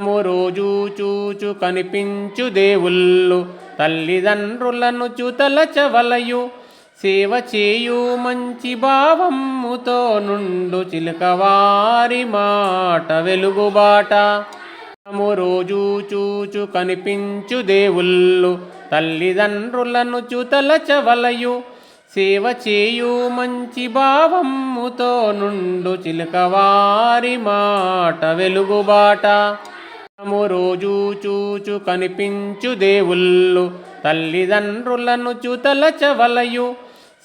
ము రోజు చూచు కనిపించు దేవుళ్ళు. తల్లిదండ్రులను చుతలచవలయు. సేవ చేయు మంచి భావముతో నుండు చిలకవారి మాట వెలుగుబాట. ము రోజు చూచు కనిపించు దేవుళ్ళు. తల్లిదండ్రులను చుతలచవలయు. సేవ చేయు మంచి భావముతో నుండు చిలకవారి మాట వెలుగుబాట. ము రోజు చూచు కనిపించు దేవుళ్ళు. తల్లిదండ్రులను చుతలచవలయు.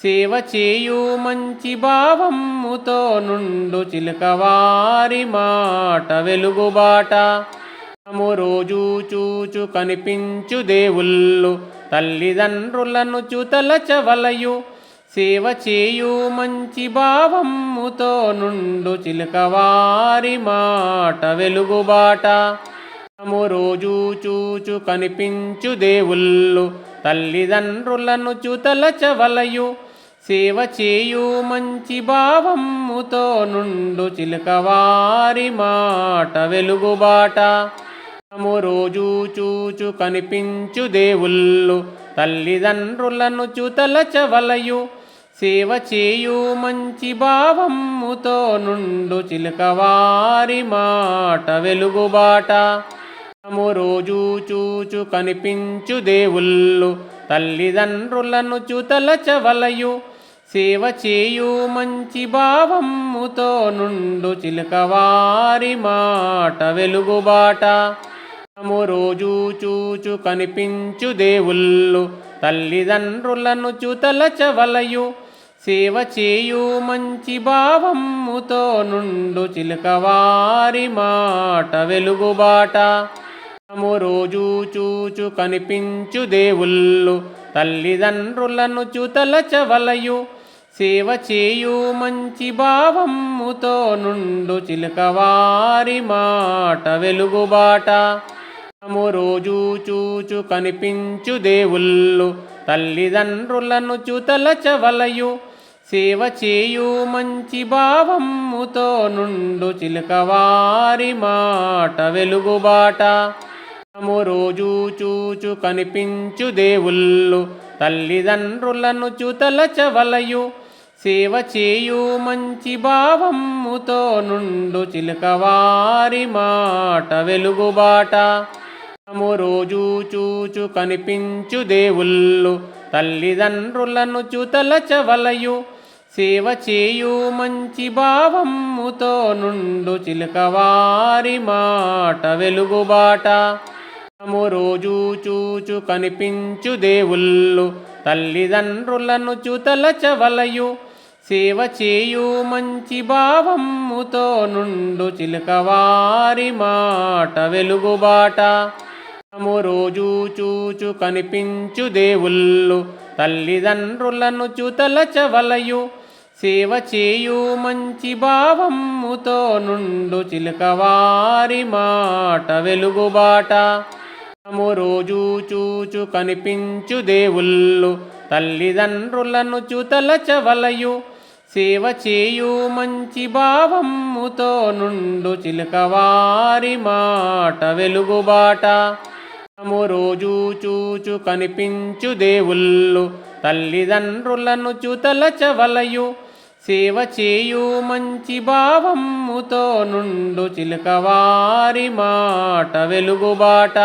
సేవ చేయు మంచి భావముతో నుండు చిలకవారి మాట వెలుగుబాట. ము రోజు చూచు కనిపించు దేవుళ్ళు. తల్లిదండ్రులను చుతలచవలయు. సేవ చేయు మంచి భావముతో నుండు చిలకవారి మాట వెలుగుబాట. రోజు చూచు కనిపించు దేవుళ్ళు. తల్లిదండ్రులను చుతలచవలయు. సేవ చేయు మంచి భావముతో నుండు చిలకవారి మాట వెలుగుబాట. ము రోజు చూచు కనిపించు దేవుళ్ళు. తల్లిదండ్రులను చుతలచవలయు. సేవ చేయు మంచి భావముతో నుండు చిలకవారి మాట వెలుగుబాట. మనము రోజు చూచు కనిపించు దేవుళ్ళు. తల్లిదండ్రులను చుతలచవలయు. సేవ చేయు మంచి భావముతో నుండు చిలకవారి మాట వెలుగుబాట. మనము రోజు చూచు కనిపించు దేవుళ్ళు. తల్లిదండ్రులను చుతలచవలయు. సేవ చేయు మంచి భావముతో నుండు చిలకవారి మాట వెలుగుబాట. రోజు చూచు కనిపించు దేవుళ్ళు తల్లిదండ్రులను చుతలచవలయు. సేవ చేయు మంచి భావముతో నుండు చిలకవారి మాట వెలుగుబాట. ము రోజు చూచు కనిపించు దేవుళ్ళు తల్లిదండ్రులను చుతలచవలయు. సేవ చేయు మంచి భావముతో నుండు చిలకవారి మాట వెలుగుబాట. ము రోజు చూచు కనిపించు దేవుళ్ళు తల్లిదండ్రులను చుతలచవలయు. సేవ చేయు మంచి భావముతో నుండు చిలకవారి మాట వెలుగుబాట. ము రోజు చూచు కనిపించు దేవుళ్ళు తల్లిదండ్రులను చుతలచవలయు. సేవ చేయు మంచి భావముతో నుండు చిలకవారి మాట వెలుగుబాట. మనము రోజు చూచు కనిపించు దేవుళ్ళు తల్లిదండ్రులను చుతలచవలయు. సేవ చేయు మంచి భావముతో నుండు చిలకవారి మాట వెలుగుబాట. మనము రోజు చూచు కనిపించు దేవుళ్ళు తల్లిదండ్రులను చుతలచవలయు. సేవ చేయు మంచి భావముతో నుండు చిలకవారి మాట వెలుగుబాట. ము రోజు చూచు కనిపించు దేవుళ్ళు తల్లిదండ్రులను చుతలచవలయు. సేవ చేయు మంచి భావముతో నుండు చిలకవారి మాట వెలుగుబాట ము రోజు చూచు కనిపించు దేవుళ్ళు తల్లిదండ్రులను చుతలచవలయు. సేవ చేయు మంచి భావముతో నుండు చిలకవారి మాట వెలుగుబాట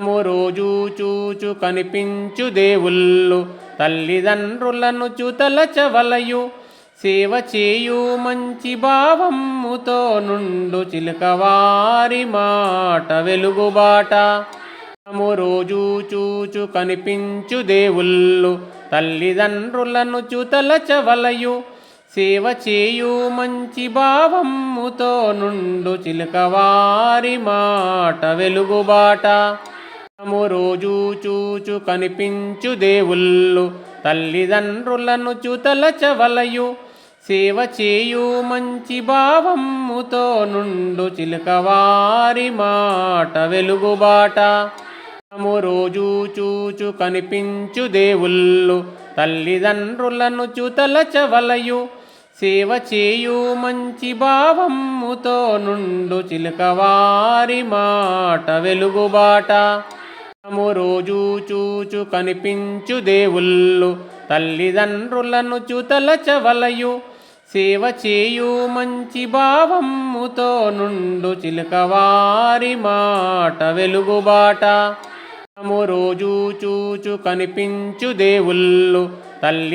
ము రోజు చూచు కనిపించు దేవుళ్ళు తల్లిదండ్రులను చుతలచవలయు. సేవ చేయు మంచి భావముతో నుండు చిలకవారి మాట వెలుగుబాట. ము రోజు చూచు కనిపించు దేవుళ్ళు తల్లిదండ్రులను చుతలచవలయు. సేవ చేయు మంచి భావముతో నుండు చిలకవారి మాట వెలుగుబాట. ము రోజు చూచు కనిపించు దేవుళ్ళు. తల్లిదండ్రులను చుతలచవలయు. సేవ చేయు మంచి భావముతో నుండు చిలకవారి మాట వెలుగుబాట. ము రోజు చూచు కనిపించు దేవుళ్ళు. తల్లిదండ్రులను చుతలచవలయు. సేవ చేయు మంచి భావముతో నుండు చిలకవారి మాట వెలుగుబాట. మనము రోజు చూచు కనిపించు దేవుళ్ళు. తల్లిదండ్రులను చుతలచవలయు. సేవ చేయు మంచి భావముతో నుండు చిలకవారి మాట వెలుగుబాట. మనము రోజు చూచు కనిపించు దేవుళ్ళు. తల్లి